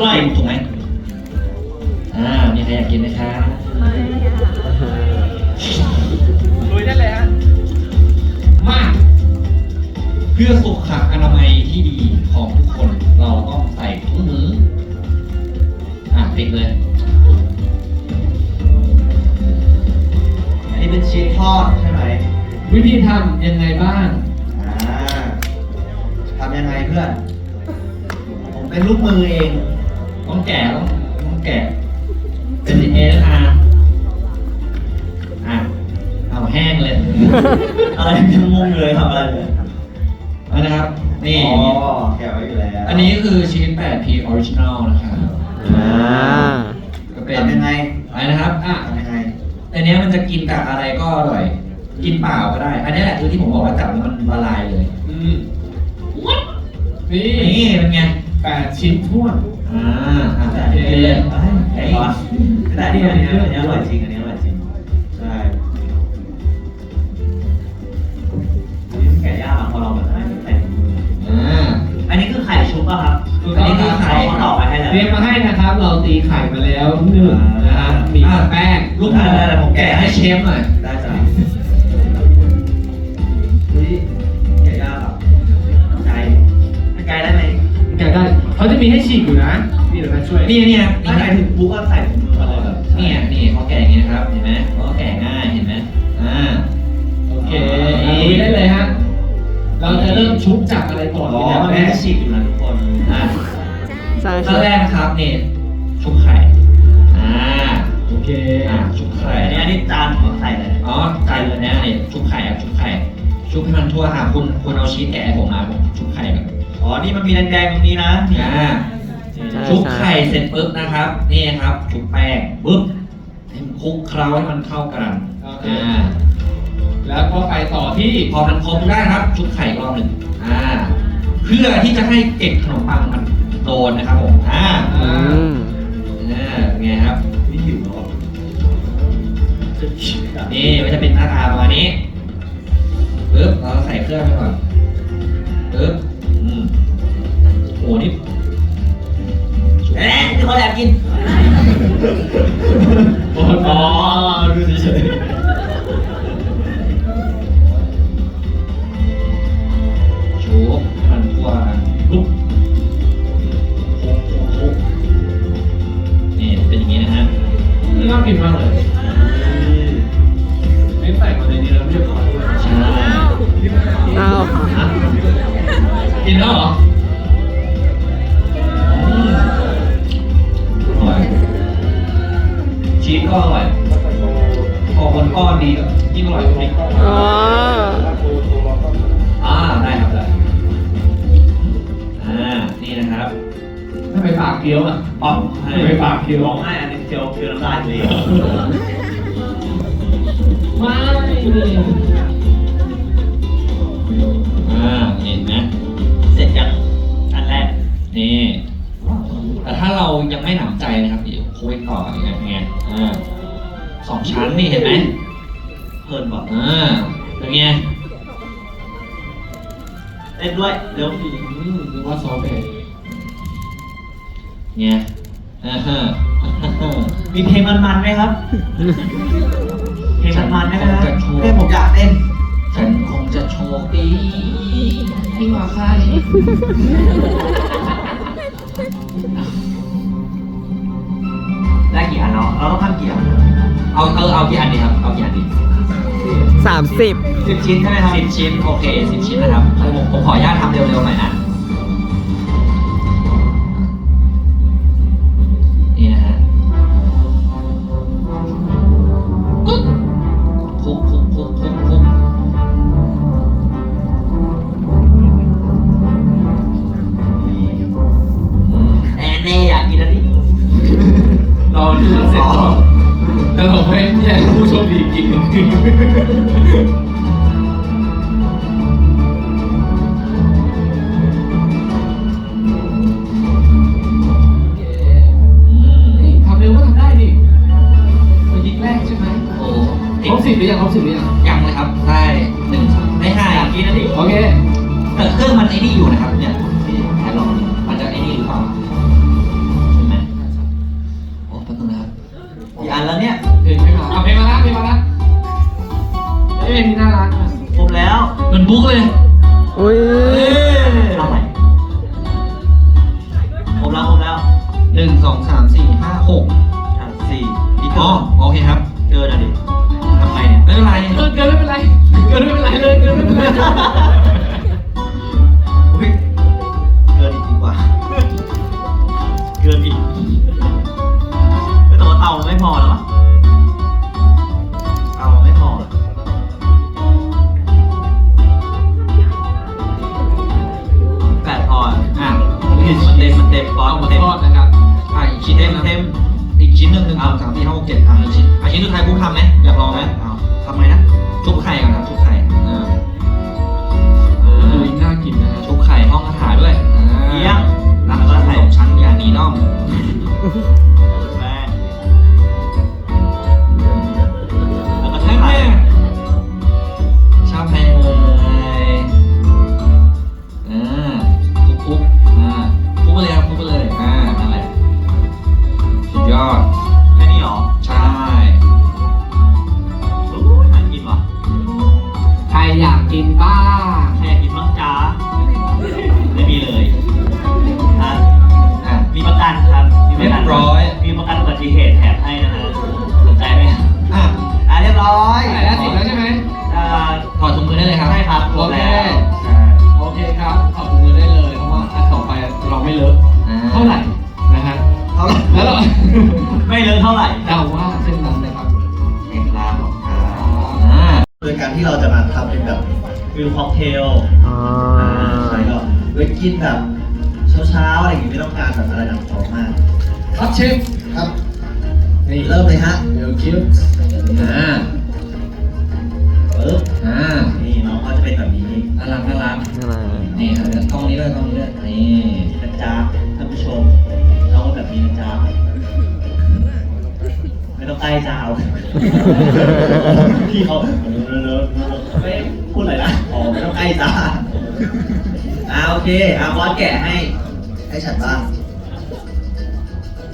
อร่อยถูกไหมอ่า มีใครอยากกินไหมครับลุยได้เลยฮะ มาเพื่อสุขอนามัยที่ดีของทุกคน เราต้องใส่ถุงมือ อะติดเลย อันนี้เป็นชีสทอดใช่ไหมวิธีทำยังไงบ้าง อ่าทำยังไงเพื่อน ผมเป็นลูกมือเอง ต้องแกะต้องต้องแกะเป็นเอสอาอะเอาแห้งเลย อะไรยังงงเลยทำอะไรเลยเอานะครับ นี่ อ๋อแกะไว้อยู่แล้วอันนี้คือชิ้น 8P Original นะครับอ่าก็เป็นทำยังไงอะไรนะครับอะทำยังไงอันเนี้ยมันจะกินกับอะไรก็อร่อย กินเปล่าก็ได้ อันนี้แหละคือที่ผมบอกว่าจับแล้วมันละลายเลย อืมนี่นี่เป็นไงแปดชิ้นท้วน อ่าแต่กินเลยไอ้บอสแต่อันนี้อันนี้อันนี้อร่อยจริงอันนี้อร่อยจริงใช่อันนี้แกะยากอะพอเราแบบให้ใส่ถุงมืออ่า อันนี้คือไข่ชุบป่ะครับอันนี้คือไข่เขาต่อไปให้แล้วเตรียมมาให้นะครับ เราตีไข่มาแล้วหนึ่งนะครับมีแป้งลูกหมูได้ได้ผมแกะให้เชฟหน่อย ได้จ้ะ จะมีให้ฉีกอยู่นะ นี่เดี๋ยวมาช่วย นี่เนี่ยถ้าใส่ถุงปุ๊บก็ใส่ถุงมือมาเลยแบบเนี่ยนี่เขาแกะอย่างนี้นะครับ เห็นไหมเขาก็แกะง่าย เห็นไหมอ่า โอเคอะลุยได้เลยฮะ เราจะเริ่มชุบจากอะไรก่อนอ๋อดีะมันแม่ไม่ฉีกอยู่นะทุกคนอ่าใช่ขั้นแรกนะครับนี่ชุบไข่ อ่า โอเค อ่า ชุบไข่ อันนี้อันนี้จานของใส่เลย อ๋อใจเลยนะนี่ชุบไข่ครับชุบไข่ ชุบให้มันทั่วค่ะคุณคุณเอาชีสแกะให้ผมนะผมชุบไข่แบบ อ๋อ นี่มันมีแดงๆตรงนี้นะนี่อ่าชุบไข่เสร็จปุ๊บนะครับ นี่ครับชุบแป้งปุ๊บให้มันคลุกเคล้าให้มันเข้ากันโอเค อ่าแล้วก็ไปต่อที่พอมันครบได้ครับ ชุบไข่อีกรอบหนึ่งอ่า เพื่อที่จะให้เกล็ดขนมปังมันโดนนะครับผมอ่าอืมอ่าเป็นไงครับ นี่หิวแล้วอะนี่มันจะเป็นหน้าตาประมาณนี้ปึ๊บเราใส่เครื่องไปก่อนปึ๊บอืม โอ้นี่เอ๊ะนี่เขาแอบกิน อ๋ออ๋อดูเฉย คี้ยวอะอ๋อทำไมปากเคี้ยวร้องไห้อันนี้เคี้ยวเคี้ยวน้ำลายตัวเองไม่นี่อ่าเห็นไหมเสร็จยังอันแรกนี่แต่ถ้าเรายังไม่หนำใจนะครับเดี๋ยวคุยต่ออย่างเงี้ยอ่าสองชั้นนี่เห็นไหมเพลินบอกอ่าเป็นไงเล่นด้วยเร็วอืมนึกว่าซอสเบร ไงอ่าฮะอ่าฮะมีเพลงมันๆไหมครับ เพลงมันๆได้ไหมครับจะโชว์เพลงผมอยากเต้น ฉันคงจะโชคดีที่ว่าใครได้กี่อันเนาะเราต้องทำกี่อันเอาเออเอากี่อันดีครับ เอากี่อันดีสามสิบสิบชิ้นใช่ไหมครับสิบชิ้น โอเคสิบชิ้นนะครับผมผมขออนุญาตทำเร็วๆหน่อยนะ หรือยังครบสิบหรือยังยังเลยครับได้หนึ่งสองได้ห้าอย่างนี้นะดิโอเคแต่เครื่องมันไอ้นี่อยู่นะครับเนี่ยที่แคลองมันจะไอ้นี่หรือเปล่าใช่ไหมโอ้แป๊บนึงนะครับกี่อันแล้วเนี่ยเพลงไม่มาเอเพลงมาละเพลงมาละเอ้ยนี่ารักอครบแล้วเหมือนบุ๊กเลยโอ้ยเอาใหม่ครบแล้วครบแล้วหนึ่งสองสามสี่ห้าหกสี่อีกอ๋อโอเคครับเจอนอะดิ ทำไงเนี่ยไม่เป็นไรเออเกินไม่เป็นไร เกินไม่เป็นไรเลยเกินไม่เป็นไรอุ๊ยเกินอีกดีกว่า เกินอีกไม่แต่ว่าเตาไม่พอแล้ววะเตาไม่พอแปดพออะอะมันเต็มมันเต็มบอสเอามันเต็ม ทอดนะครับ อะอีกชิ้นเต็มเต็มอีกชิ้นหนึ่งหนึ่งสองสามสี่ห้าหกเจ็ดอะอีกชิ้นอะชิ้นสุดท้ายบุ๊กทำไหมอยากลองไหมเอา ทำไงนะชุบไข่ก่อนครับชุบไข่อ่าดูยิ่งน่ากินนะฮะชุบไข่ห้องคาถาด้วยอ่าเยี่ยมรักและขนมชั้นอย่างนี้น้อม เลอะเท่าไหร่เดาว่าเช่นนั้นนะครับเอกลาของครัอ่าโดยการที่เราจะมาทำเป็นแบบฟิลค็อกเทลอ๋อใช่ก็ไว้กินแบบเช้าๆอะไรอย่างงี้ไม่ต้องการแบบอะไรหนักท้องมาก ครับเชฟครับนี่เริ่มเลยฮะเดี๋ยวคิวอ่าปึ๊บอ่านี่น้องก็จะเป็นแบบนี้น่ารักน่ารักนั่นแหละนี่ครับกล้องนี้ด้วยกล้องนี้ด้วยนี่นะจ๊ะท่านผู้ชมน้องก็แบบนี้นะจ๊ะ ไม่ต้องใกล้จ้าเอาพี่เขาไม่พูดอะไรนะอ๋อไม่ต้องใกล้จ้าอ่าโอเคอ่าบอสแกะให้ ให้ฉันบ้าง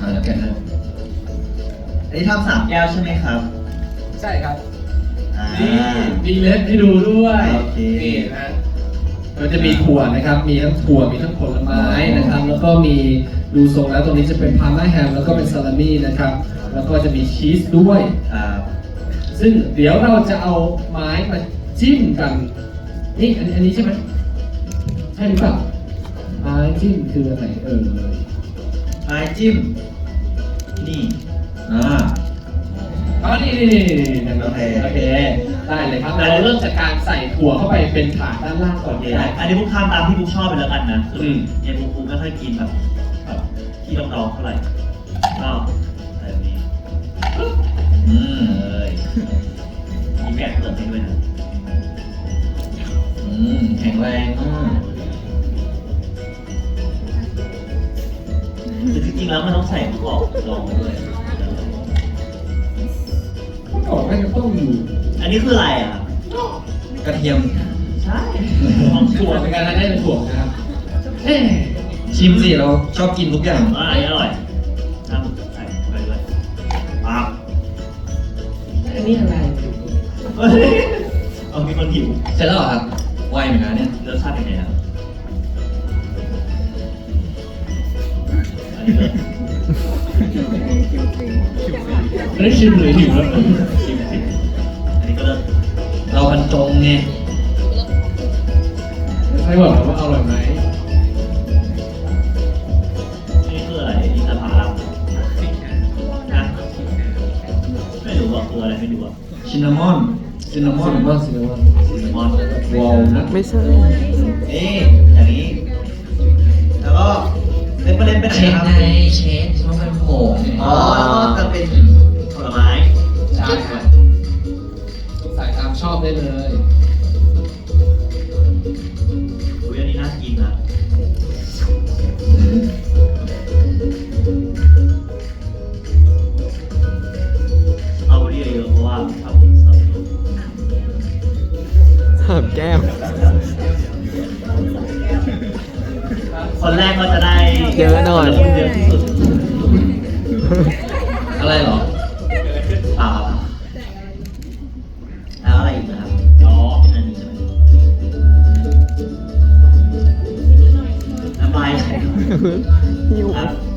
อ่าแล้วแกะให้อันนี้ทำสามแก้วใช่ไหมครับใช่ครับ อ่า นี่มีเล็บให้ดูด้วยโอเค นี่นะมันจะมีถั่วนะครับ มีทั้งถั่วมีทั้งผลไม้นะครับ แล้วก็มีดูทรงแล้วตรงนี้จะเป็นพาร์มาแฮมแล้วก็เป็นซาลามี่นะครับ แล้วก็จะมีชีสด้วยครับซึ่งเดี๋ยวเราจะเอาไม้มาจิ้มกัน นี่อันอันนี้ใช่ไหมใช่หรือเปล่าไม้จิ้มคืออะไรเออไม้จิ้ม นี่ อ่าอ๋อนี่นี่นี่นี่นี่โอเคโอเคได้เลยครับ เราเริ่มจากการใส่ถั่วเข้าไปเป็นถาดด้านล่างก่อนโอเคก็ได้ได้อันนี้พวกทำตามที่พวกชอบไปแล้วกันนะอืมเนี่ยพวกกูไม่ค่อยกินแบบแบบที่ดองๆเท่าไหร่ก็ ยมีแกะเปิดให้ด้วยนะอืมแข็งแรงอืมคือจริงๆแล้วมันต้องใส่หมูกรอบลองไปด้วย ต้องบอกว่าจะต้องอยู่อันนี้คืออะไรอะ กระเทียมใช่ของถั่ถั่ววเป็นการได้เป็นถั่วนะครับเอ๊ะชิมสิเราชอบกินทุกอย่าง อ่าอันนี้อร่อย นนี้อะไรเฮ้ยเอามีคนหิวเสร็จแล้วเหรอครับไวเหมือนกันเนี่ยรสชาติเป็นไงครับอันนี้เลยอันนี้ชิมหรือหิวแล้วชิมสิอันนี้ก็เริ่มเราบรรจงไง ใช่บอกว่าอร่อยไหม รู้อะชินนามอนซินนามอซินนนามอนซินนามอนซินนามอนวอลนัทไม่ใช่นี่อย่างนี้ แล้วก็เล็บเล็บเป็นเชอะไรนครับไงเชนต้องเป็นผงอ๋อแล้วก็จะเป็นผลไม้ใช่ครับใส่ตามชอบได้เลยอุ้ย คนแรกก็จะได้เยอะหน่อยเยอะที่สุด อะไรหรอปาครับแล้วอะไรอีกนะครับอ๋ออันนี้ใช่ไหมระบายใช่ไครับ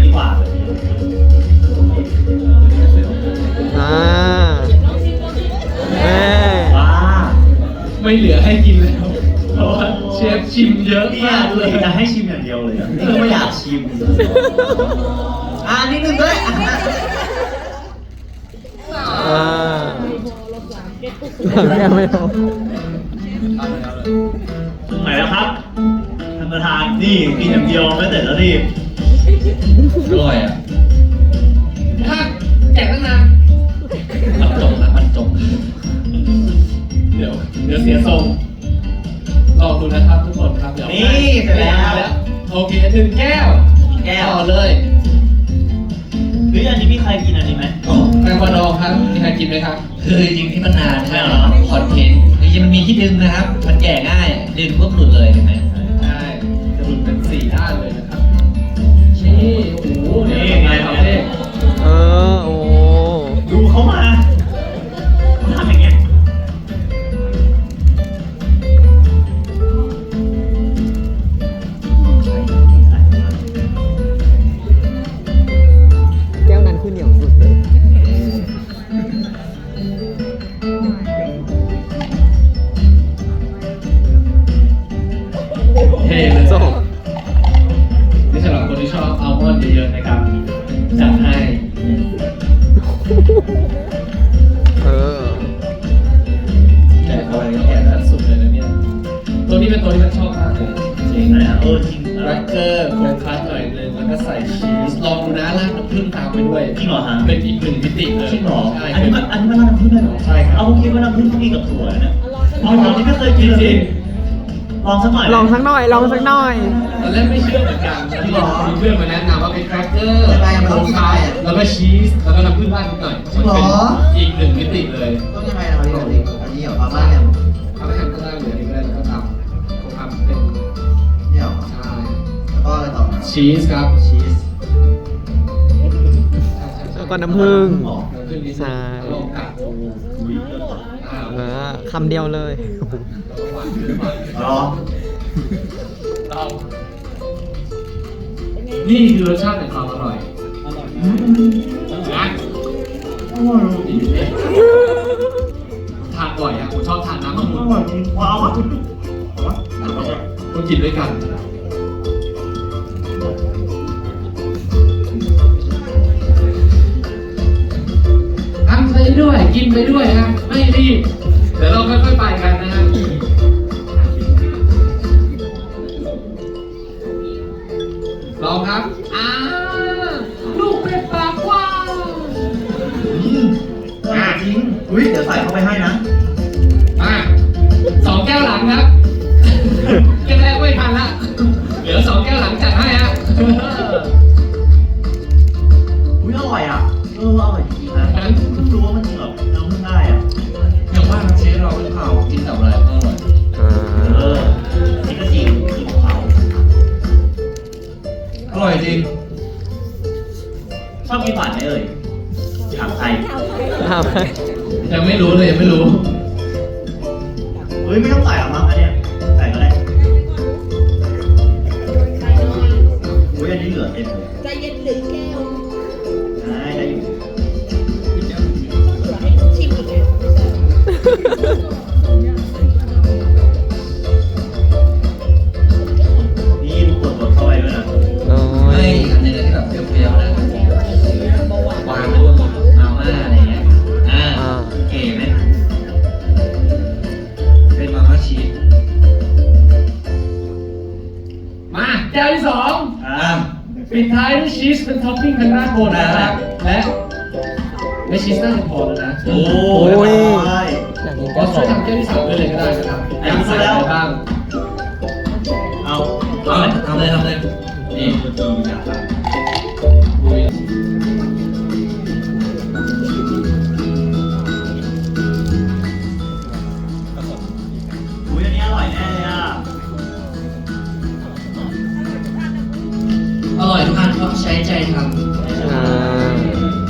อุ้ยพี่พันแบบนี้ดีกว่าอ่าเอ้ยว้าไม่เหลือให้กินแล้ว เพราะว่าเชฟชิมเยอะเนี่ยมากเลย จะให้ชิมอย่างเดียวเลยอะนี่ก็ไม่อยากชิม อ่านิดนึงด้วยอะอ่าแก้วไม่พอถึงไหนแล้วครับท่านประธานนี่กินอย่างเดียวไม่เสร็จแล้วรีบ อร่อยอะถ้าแจกตั้งนานมันจบนะมันจบเดี๋ยวเดี๋ยวเสียทรงลองดูนะครับทุกคนครับเดี๋ยวนี่เสร็จแล้ว โอเคถึงแก้วแก้วต่อเลยเฮ้ยอันนี้มีใครกินอันนี้ไหมแตงกวาดองครับมีใครกินไหมครับ คือจริงๆที่มันนานใช่ไหมไม่เอาเหรอคอนเทนต์จริงๆมันมีที่ดึงนะครับ มันแก่ง่าย ดึงปุ๊บหลุดเลยเห็นไหม ด้วยจริงเหรอฮะเป็นอีกหนึ่งมิติเลยจริงเหรอใช่อันนี้มันอันนี้มันราดน้ำผึ้งได้เหรอใช่ครับเอาเมื่อกี้ว่าน้ำผึ้งต้องมีกับถั่วนะเอาเหรอที่ไม่เคยกินเลยลองสักหน่อยไหมลองสักหน่อยลองสักหน่อยตอนแรกไม่เชื่อเหมือนกันจริงเหรอมีเพื่อนมาแนะนำว่าเป็นแครกเกอร์ยังไงมันโคต้รองงกินคัอะไรสอะแล้วก็ชีสแล้วก็น้ำผึ้งราดนิดหน่อยจริงเหรอมันเป็นอีกหนึ่งมิติเลยต้องยังไงนะวันนี้อันนี้เหรอปลาบ้าเนี่ยทำให้ทำก็ได้เหลืออีกก็ได้แล้วก็ทำทำเป็นเนี่ยเหรอใช่แล้วก็อะไรต่อนะชีสครับชีสแล้ว ก็น้ำผึ้งน้ำผึ้งนิดนึงใช่ลองกัดดูอ่าเออคำเดียวเลยหวานขึ้นหวานขึ้นเหรอเรานี่คือรสชาติแห่งความอร่อยอร่อยมากนะดีอยู่เนี่ยทานบ่อยอะผมชอบทานน้ำมะอม่วงร่อยจริงว้าวอะก็กินด้วยกัน ด้วย กินไปด้วยฮะไม่รีบเดี๋ยวเราค่อยๆไปกันนะฮะลองครับอ่าลูกเป็ดปากกว้างอะจริงอุ้ยเดี๋ยวใส่เข้าไปให้นะอะสองแก้วหลังครับ มาแก้วที่สองอ่าปิดท้ายด้วยชีสเป็นท็อปปิ้งทางด้านบนนะครับและไม่ชีสน่าจะพอแล้วนะโอ้โอ้ยได้อยากกินก็แก้วสช่อวยงทำแก้วที่สามด้วยเลยก็ได้นะครับอัอนยากนี้ใส่แล้อะวไรบ้างเอาเอาทำเลยทำเลยนี่คือดีนะครับลุย ใช้ใจทำา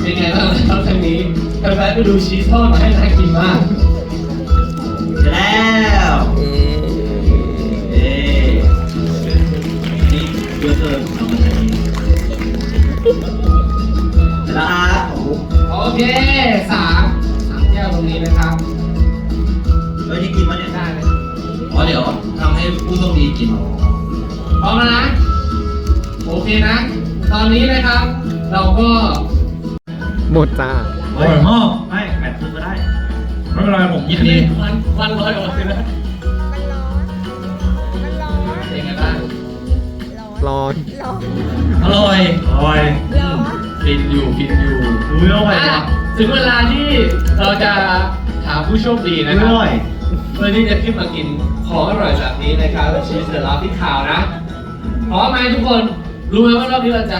เป็นไงบ้างครับครั้งนี้แฟไปดูชีสทอดมาให้น่ากินมากแล้วเอ๊ะนี่กินเอต่ล้อะโอ้โหโอเคสามสามแก้วตรงนี้นะครับเราจะกินมันี่ยได้ไหมอ๋อเดี๋ยวทำให้ผู้ต้องดีกิน พร้อมแล้นะโอเคนะ ตอนนี้นะครับ เราก็หมดจ้าอร่อยมากไม่แปดครึ่งก็ได้ไม่เป็นไรผมยินดีควันควันลอยออกเลยนะมันร้อน มันร้อน เป็นไงบ้างร้อนร้อน ร้อน อร่อยอร่อยร้อน กินอยู่กินอยู่อุ้ยอร่อยอะว่ะถึงเวลาที่เราจะหาผู้โชคดีอุ้นะยคอรับร่อย เพื่อที่จะขึ้นมากินของอร่อยแบบนี้นะครับชีสเดอะลาฟิขาวนะพร้อมไหมทุกคนรู้ไหมว่ารอบนี้เราจะ